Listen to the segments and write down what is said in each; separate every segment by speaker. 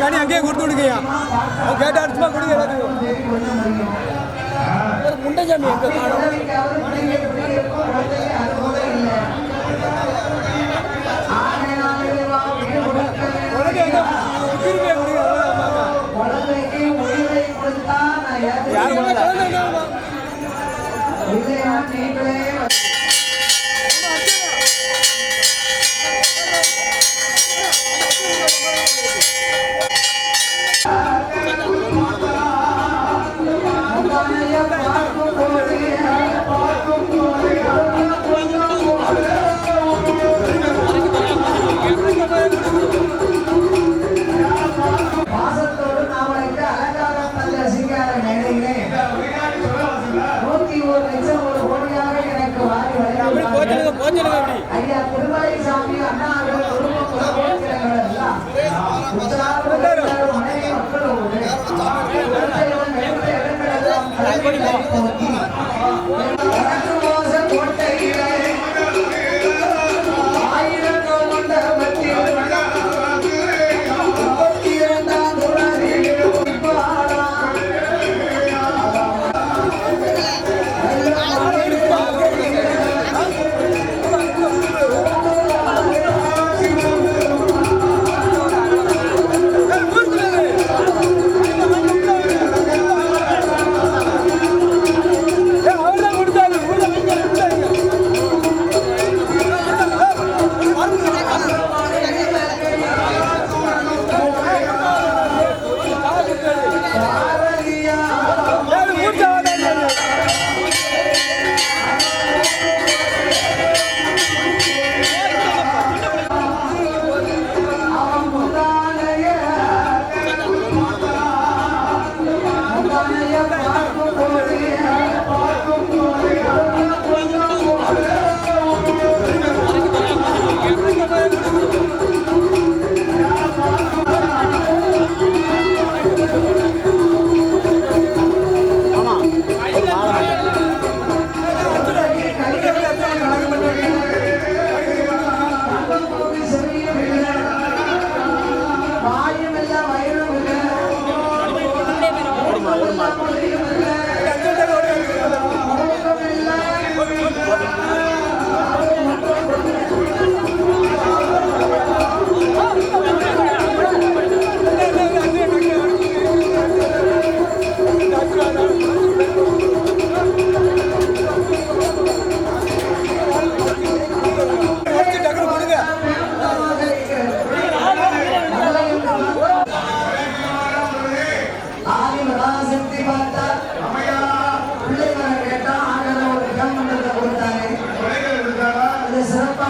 Speaker 1: கனி அங்கேயே கொடுத்து விடுங்கய்யா. அவன் கேட்டா அடிச்சுமா கொடுங்க எல்லாத்தையும் முண்டசாமி எங்க காணும்? உனக்கு யார் குழந்தை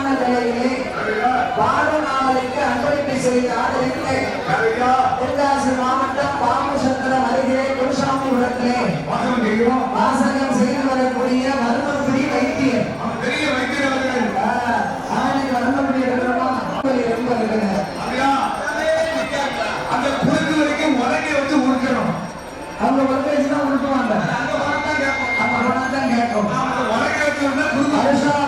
Speaker 2: இது சிறப்பான நிலையிலே பாடநாளைக்கு அன்பளிப்பு செய்து ஆதரித்து தென்காசி மாவட்டம் பாமசத்திரம் அருகே குருசாமிபுரத்திலே வாசகம் செய்து வரக்கூடிய மருமப்பிடி வைத்தியர். மருமப்பிடி இருக்கிறோமா ரொம்ப
Speaker 3: அந்த குறுக்கு வரைக்கும் உடனே வந்து உடுக்கணும்
Speaker 2: அவங்க ஒரு பேசி தான் உடுக்குவாங்க அந்த பணம் தான் கேட்கும்.
Speaker 3: உடனே வச்சோம்னா குறுக்கு
Speaker 2: வருஷம்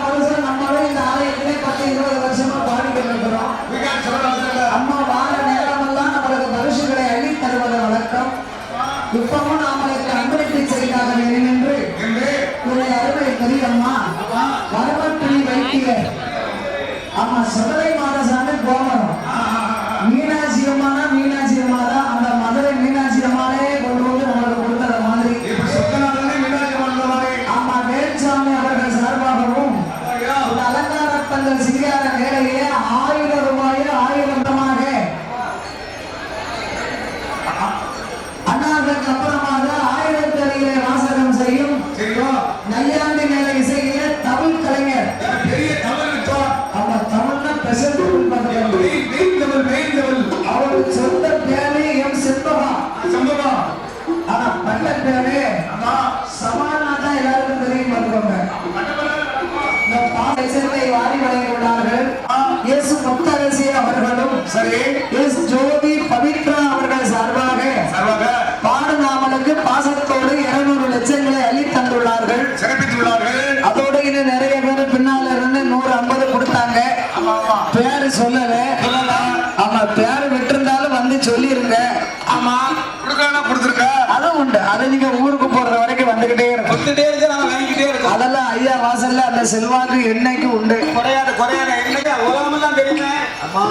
Speaker 2: அந்த
Speaker 1: செல்வாக்கு என்னைக்கு உண்டு?
Speaker 4: குறையாத குறையாத. என்னைக்கு? உலகமெல்லாம் தெரியுமே. அம்மா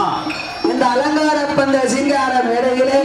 Speaker 1: இந்த அலங்கார பந்த சிங்கார மேடையிலே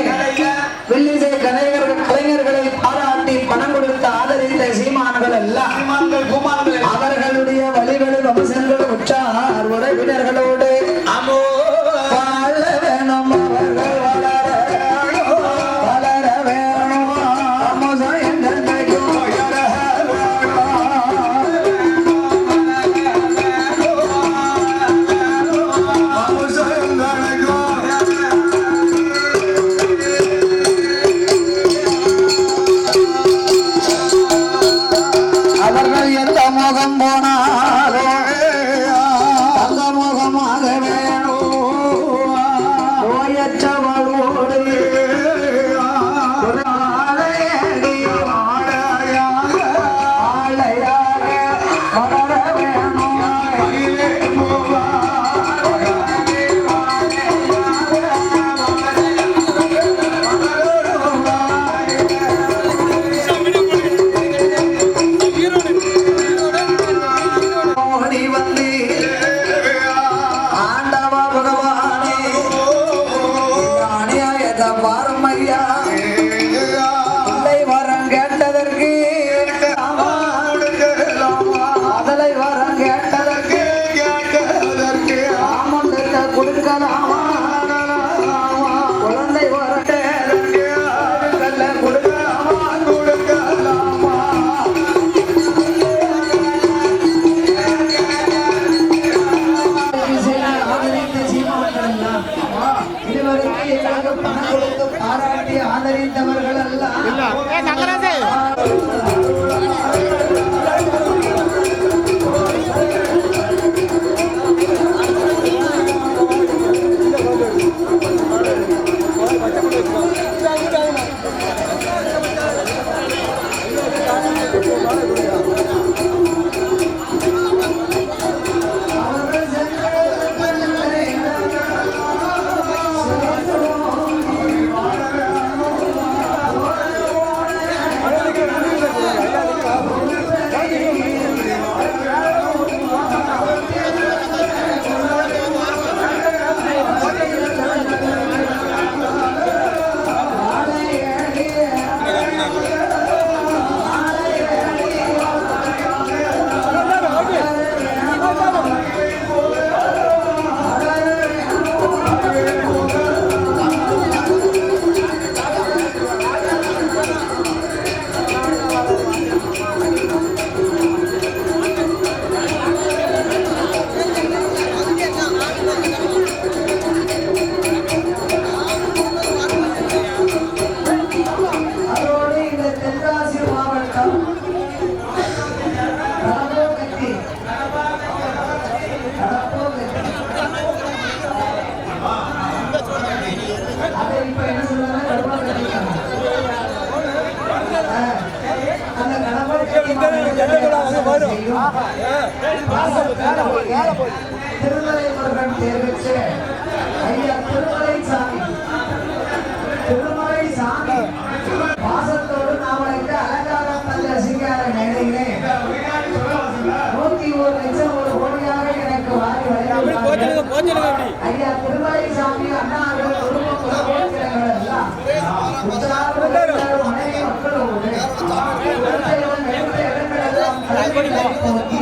Speaker 1: திருமலை மன்றம் தெரிவிச்சு ஐயா திருமலை சாமி. திருமலை சாமி. பாசத்தோடு நாம இந்த அலங்கார தந்த சிங்கார மேடையிலே ஐயா திருமலை சாமி அண்ணா குடும்பம்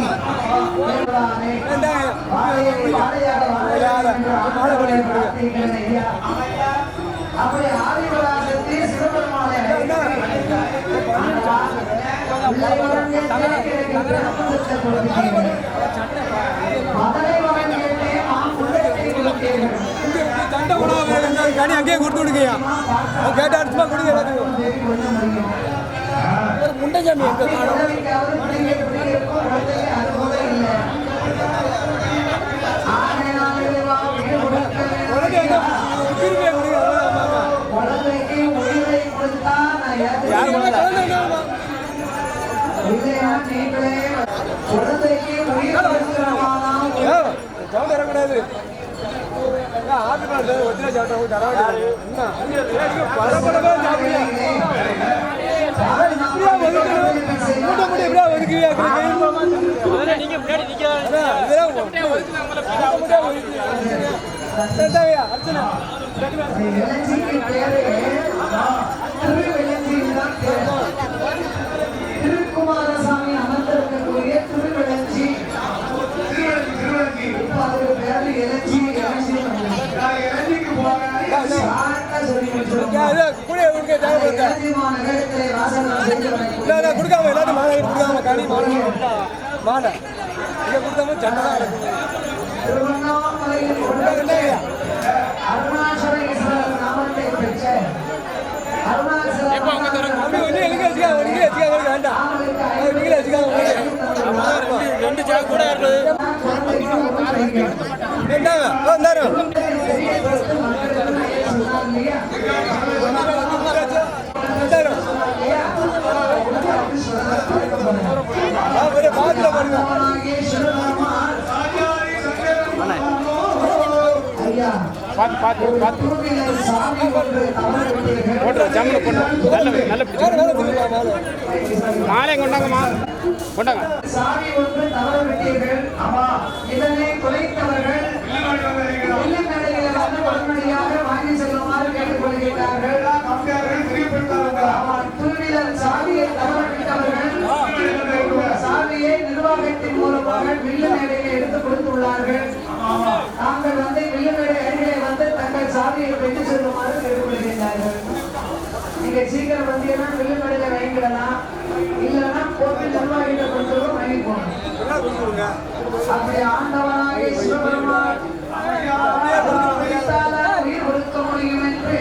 Speaker 1: அப்படி ஆதிபராசத்தை சிவபெருமானை
Speaker 4: சண்டை கூட கனி அங்கேயே கொடுத்து விடுங்கய்யா. கேட்டா அடிச்சுமா கொடுங்க எல்லாத்துக்கும்
Speaker 1: முண்டை
Speaker 4: சாமி எங்க காணும்? தரக்கூடாது ஆட்டுக்காடு ஒத்திர சாப்பிட்டா தரவாடி படப்படவே சாப்பிடுவீங்க நீங்க முன்னாடி
Speaker 1: நிக்க திருக்குமாரசாமி அமர்ந்திருக்கக்கூடிய
Speaker 4: திருவிழஞ்சி கொடுக்காம எல்லாரும் மாணவர்கள் கொடுக்காம கனி மாணவர்கள் மாட இதை கொடுத்தாம சண்டை தான்
Speaker 1: திருவண்ணாமலையில் கொண்டு
Speaker 4: அருணாச்சல
Speaker 1: ஈஸ்வரர் நாமத்தை பெற்ற அருணாச்சல
Speaker 4: ரெண்டு பாருங்க
Speaker 5: பார்த்து பார்த்து பார்த்து போட்டுரும் ஜம்மில் போட்டுரும் நல்ல நல்ல
Speaker 4: மாலை
Speaker 5: கொண்டாங்கம்மா கொண்டாங்க
Speaker 1: சாவியை நிர்வாகத்தின் மூலமாக வில்லு மேடையில் எடுத்து கொடுத்துள்ளார்கள். நாங்கள் வந்து வில்லு மேடையை சாவியை பெற்று செல்லுமாறு கேட்டுக்கொள்கின்றார்கள். நீங்க சீக்கிரம் வந்தீங்கன்னா வில்லுக்கடையில் வாங்கிக்கலாம் இல்லைன்னா கோவில் நிர்வாகிகிட்ட கொண்டு வாங்கி போகணும் அப்படி ஆண்டவனாக சிவபெருமான் உயிர் கொடுக்க முடியும் என்று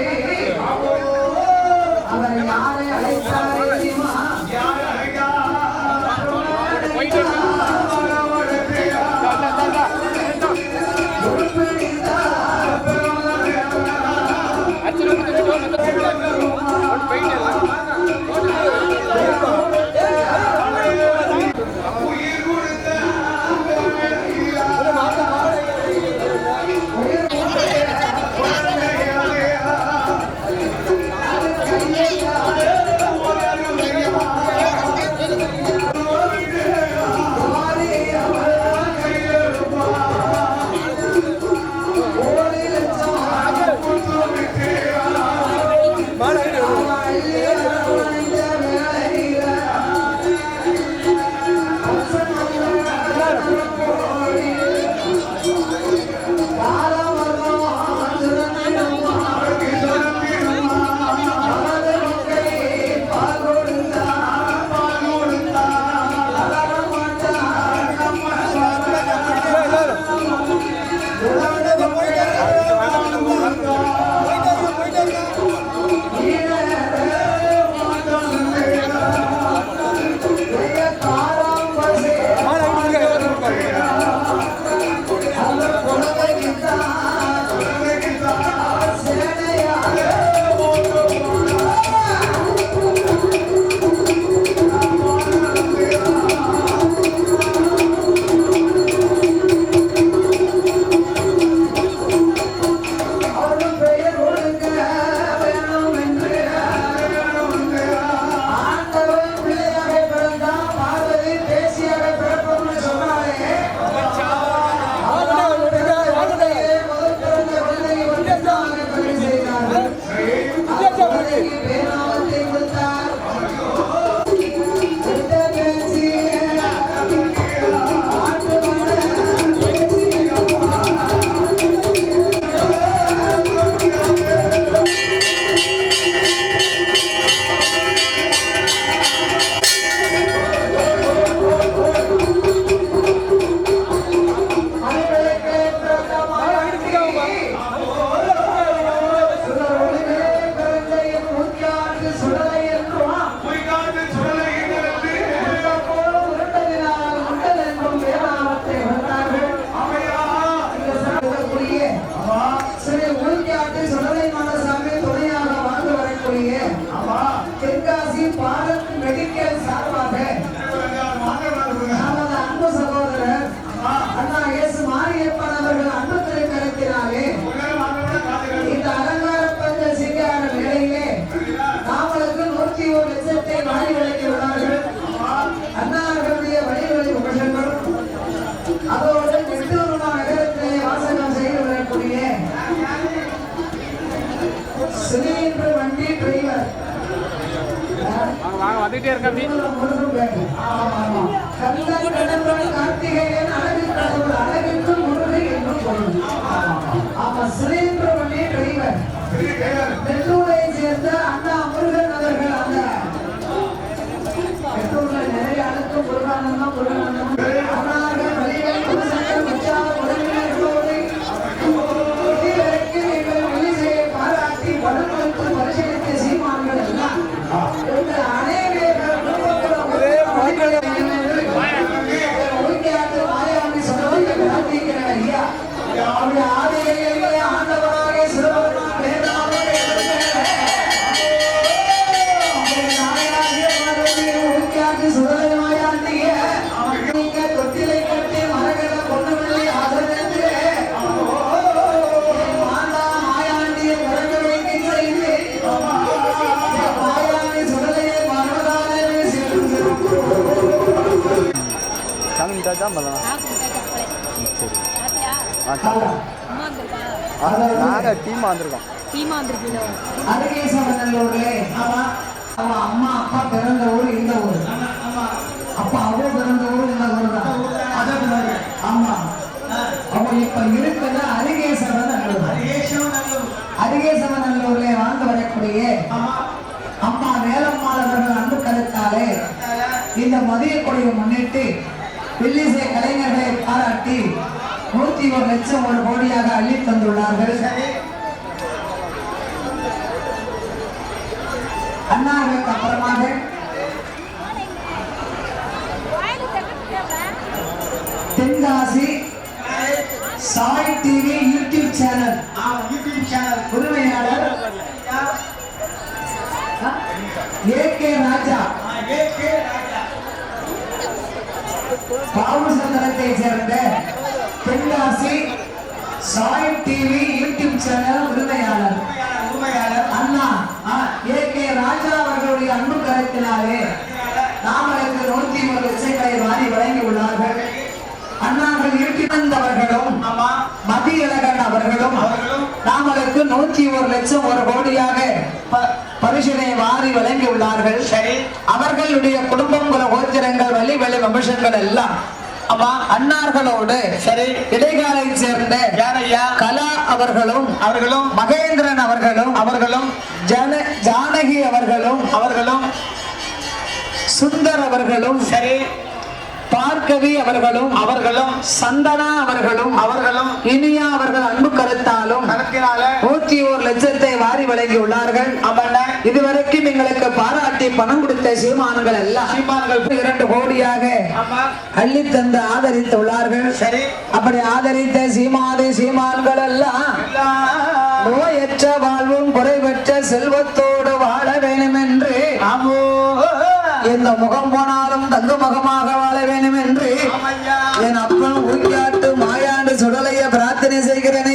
Speaker 1: தேசத்தை வாரி
Speaker 5: விளக்கி விடார்கள் அண்ணா
Speaker 1: அவர்களுடைய வழிவழி உபசங்கள் அதோடு கிறிஸ்தவனா நகரத்திலே வாசகம் செய்து வரக்கூடிய சிலிண்டர் வண்டி டிரைவர். வாங்க வந்துட்டே சேர்ந்த அண்ணா முருகன் அவர்கள் அந்த நெல்லூர்ல நிறைய அழுக்கு முருகானந்தம்
Speaker 5: நாங்கள் டீமாக வந்திருக்கோம்.
Speaker 6: டீமா வந்திருக்கீங்களோ?
Speaker 1: அருகேசவநல்லூர்லே அவன் அவன் அம்மா அப்பா பிறந்த ஊர் இந்த ஊர். அப்பா அவ பிறந்த ஊர் இந்த ஊர் தான். ஆமா. அவன் இப்ப இருக்கிறது அருகேசவநல்லூர் அருகேசவநல்லூர்ல வாழ்ந்து வரக்கூடிய அம்மா வேலம்மாள் அவர்கள் அன்பு கருத்தாலே இந்த மதிய கொடியை முன்னிட்டு வில்லிசை கலைஞர்களை பாராட்டி நூத்தி ஒரு லட்சம் ஒரு கோடியாக அள்ளி தந்துள்ளார்கள். அண்ணாவிற்கு அப்புறமாக Tenkasi Sai TV YouTube channel YouTube channel உரிமையாளர். A K Raja. பாவசந்திரத்தை சேர்ந்த Tenkasi Sai TV YouTube channel உரிமையாளர். அண்ணா ஏ கே ராஜா அவர்களுடைய அன்பு கருத்தினாலே நாமளுக்கு நூத்தி ஒரு லட்சங்களை வாரி வழங்கி உள்ளார்கள் அண்ணார்கள் இருக்கின்றவர்களும் மதியழகன் அவர்களும் நாமளுக்கு நூத்தி ஒரு லட்சம் ஒரு கோடியாக பரிசினை வாரி வழங்கி உள்ளார்கள் சரி. அவர்களுடைய குடும்பம் குல கோத்திரங்கள் வழி வெளி வம்சங்கள் எல்லாம் ஆமா அன்னார்களோடு சரி. இடைக்காலை சேர்ந்த கலா அவர்களும் அவர்களும். மகேந்திரன் அவர்களும் அவர்களும். ஜன ஜானகி அவர்களும் அவர்களும். சுந்தர் அவர்களும் சரி. பார்க்கவி அவர்களும் அவர்களும் சந்தனா அவர்களும் அவர்களும் இனியா அவர்கள் அன்பு கருத்தாலும் நூத்தி ஒரு லட்சத்தை வாரி வழங்கி உள்ளார்கள் இதுவரைக்கும் எங்களுக்கு பாராட்டி பணம் கொடுத்த சீமான்கள் எல்லாம் சீமான்கள். இரண்டு கோடியாக அள்ளி தந்து ஆதரித்து உள்ளார்கள் சரி. அப்படி ஆதரித்த சீமாதி சீமான்கள் எல்லாம் நோயற்ற வாழ்வும் குறைவற்ற செல்வத்தோடு வாழ வேண்டும் என்று எந்த முகம் போனாலும் தங்க முகமாக என் அப்பன் உருக்காட்டு மாயாண்டு சுடலைய பிரார்த்தனை செய்கிறேன்.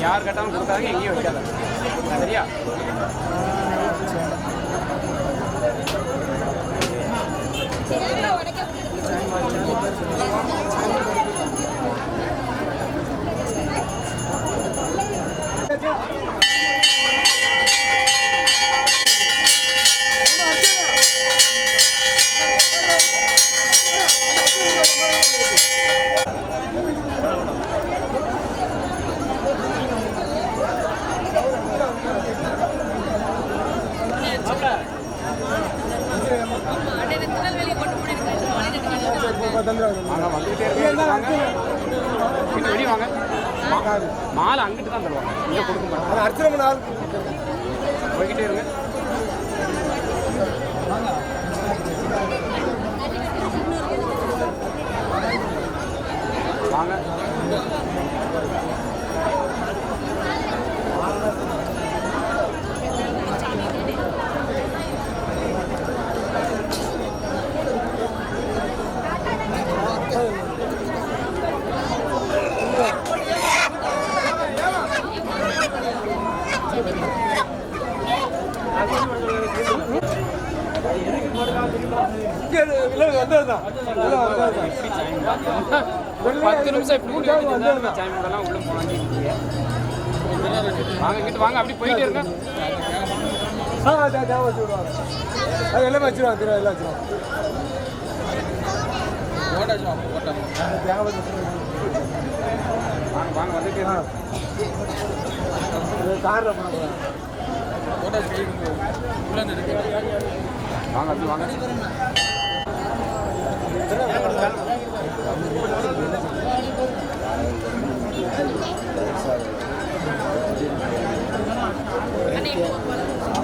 Speaker 5: யார் கேட்டாலும் கொடுக்காதீங்க எங்கேயும் வைக்காத சரியா? மாலை அங்கிட்டு தான் தருவாங்க. இங்கே கொடுக்க மாட்டாங்க.
Speaker 4: அர்ச்சனை
Speaker 5: போய்கிட்டே இருங்க.
Speaker 4: வச்சுருவாங்க திரும்ப எல்லாம் வச்சுருவாங்க தேவை வச்சு
Speaker 5: வாங்க வாங்க வந்துட்டே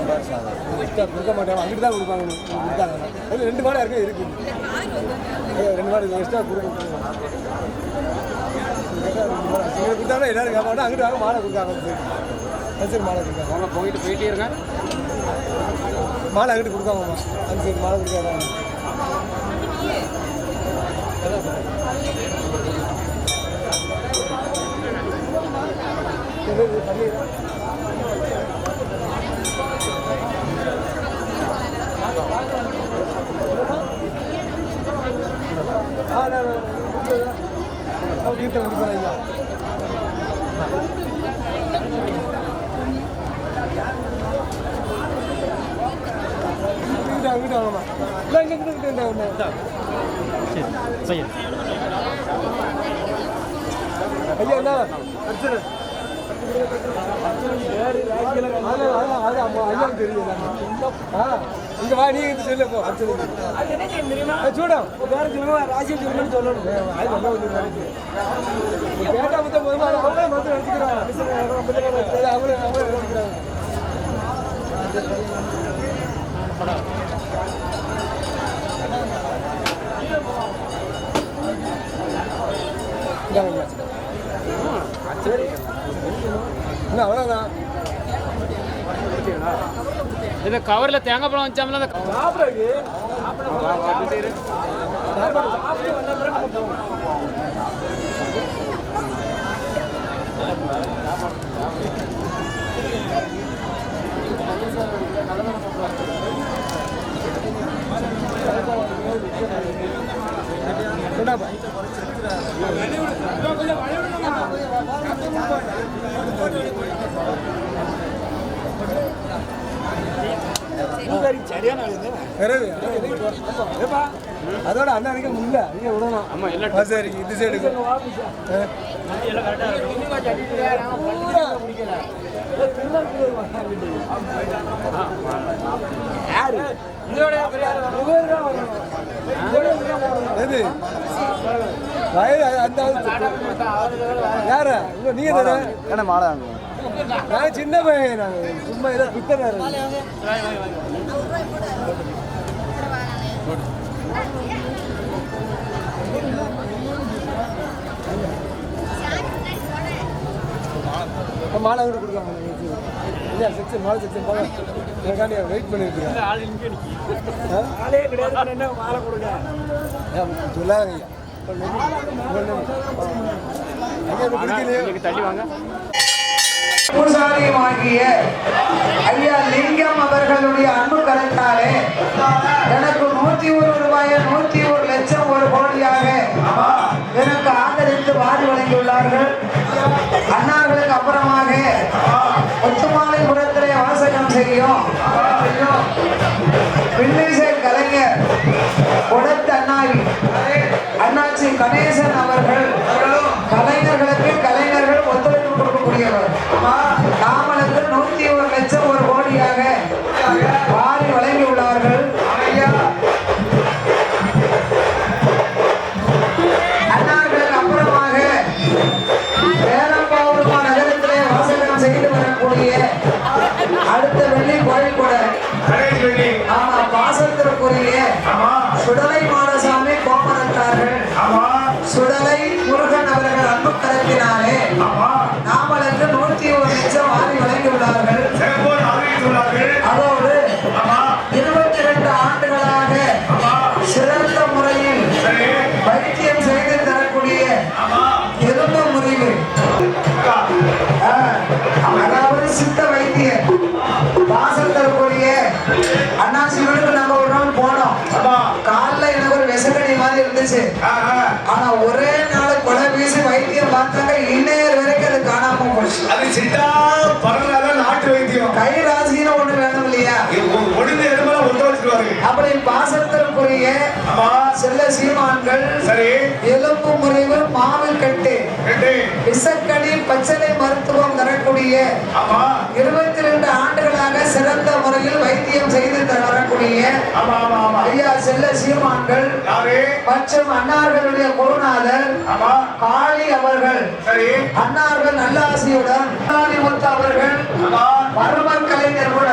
Speaker 4: கொடுக்க மாட்டாங்க அங்கிட்டு தான் கொடுப்பாங்க கொடுத்தாங்க அது ரெண்டு மாடு இருக்கு இருக்கு ரெண்டு மாடு எக்ஸ்ட்ரா கொடுக்க கொடுத்தாங்கன்னா எல்லாரும் கேட்பாங்க அங்கிட்டு வாங்க மாலை கொடுக்காங்க சரி மாலை கொடுக்காங்க
Speaker 5: போயிட்டு போயிட்டே இருக்கேன்
Speaker 4: மாலை அங்கிட்டு கொடுக்காங்கம்மா அந்த சரி மாலை கொடுக்காங்க ஆ வீட்டில் கொடுக்குறேன் இங்கிட்ட அங்கிட்ட வாங்கம்மா இல்லை இங்கே இங்கிட்ட இங்கிட்ட ஒன்று ஐயா என்ன அடிச்சிடு அது ஆ இங்கே வா நீ இது சொல்லு போ. சூடம் வேற சொல்லுவா ராசி சொல்லணும்னு சொல்லணும். கேட்டா மொத்தம் போதுமா? அவங்களே மொத்தம் எடுத்துக்கிறாங்க அவங்களே அவங்களே. என்ன அவ்வளோதான்
Speaker 5: இந்த கவரில் தேங்காய் பழம் வச்சாமல அந்த வந்துட்டே இரு
Speaker 4: சாப்பாடு சாப்பிட்டு வந்த பிறகு நம்ம போகணும். கொண்டாப்பா. பிறகு, ஏப்பா, அதோட அண்ணன் அன்னைக்கு முல்ல நீங்க விடணும்
Speaker 5: ஆமா எல்லாம்
Speaker 4: சரி இது. பூரா. எது? வயது அந்த யாரு? நீங்க தானே?
Speaker 1: என்ன மாலை
Speaker 4: நான் சின்ன பையன் நாங்க. சும்மா ஏதோ பித்தனை மாலை கூட கொடுக்காங்க இல்லையா செக்ஷன் மாலை செக்ஷன் போக எனக்காண்டி வெயிட் பண்ணிருக்கேன் ஆளே கிடையாது மாலை கொடுங்க? சொல்லாதீங்க.
Speaker 5: தள்ளி வாங்க.
Speaker 1: பூசாரியுமாகிய ஐயா லிங்கம் அவர்களுடைய அன்பு கருத்தாலே எனக்கு நூத்தி ஒரு ரூபாயை நூத்தி ஒரு லட்சம் ஒரு கோடியாக எனக்கு ஆதரித்து வாரி வழங்கியுள்ளார்கள். அண்ணார்களுக்கு அப்புறமாக முத்துமாலைபுரத்திலே வாசகம் செய்யும் வில்லிசை கலைஞர் கொடத்து அண்ணாவி அண்ணாச்சி கணேசன் அவர்கள் ஆமா. சுடலை மாடசாமி கோமரத்தார்கள்
Speaker 2: ஆமா.
Speaker 1: சுடலை முருகன் அவர்கள் அன்பு
Speaker 2: ஆமா.
Speaker 1: நாமளுக்கு நூற்றி ஒரு லட்சம் வாரி வழங்கியுள்ளார்கள். அதோடு காலில் எனக்கு ஒரு விசகடி மாதிரி இருந்துச்சு. ஆனா ஒரே நாள் கொலை வீசி வைத்தியம் பார்த்தாங்க இன்னையர் வரைக்கும் அது காணாம போச்சு.
Speaker 2: அது சிட்டா பரவாயில்ல நாட்டு வைத்தியம்.
Speaker 1: கை ராசின்னு ஒண்ணு வேணும் இல்லையா? அப்படி பாசத்திற்குரிய செல்ல சீமான்கள்
Speaker 2: சரி.
Speaker 1: எலும்பு முறிவு மாவு கட்டு. விசக்கடி பச்சளை மருத்துவம் தரக்கூடிய
Speaker 2: ஆமா.
Speaker 1: இருபத்தி ரெண்டு ஆண்டுகளாக சிறந்த முறையில் வைத்தியம் செய்து தர வரக்கூடிய
Speaker 2: ஆமா ஆமா ஆமா.
Speaker 1: ஐயா செல்ல சீமான்கள் மற்றும் அன்னார்களுடைய குருநாதர்
Speaker 2: ஆமா.
Speaker 1: காளி அவர்கள்.
Speaker 2: சரி.
Speaker 1: அன்னார்கள் நல்லாசியுடன் அவர்கள்
Speaker 2: ஆமா.
Speaker 1: மருமக் கலைஞர் கூட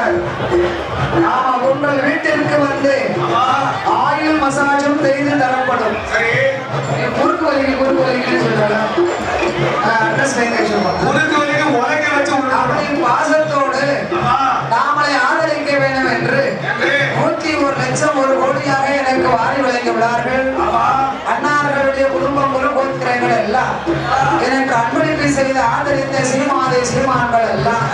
Speaker 1: ஆமா உங்கள் வீட்டிற்கு வந்து
Speaker 2: ஆமா
Speaker 1: ஆயுள் மசாஜும் செய்து தரப்படும். குறுக்கு வலிக்கு குறுக்கு வலிக்குன்னு அட்ரஸ்
Speaker 2: முதுகு வலிக்கு உலக வச்சு விடுறாங்க.
Speaker 1: அப்படி பாசத்தோடு நாமளை ஆதரிக்க வேண்டும் என்று நூற்றி ஒரு லட்சம் ஒரு கோடியாக எனக்கு வாரி வழங்கி விடார்கள் அன்னார்களுடைய குடும்பம் ஒரு கோத்திரங்கள் எல்லாம் எனக்கு அன்பளிப்பு செய்து ஆதரித்த சீமாதை சீமான்கள் எல்லாம்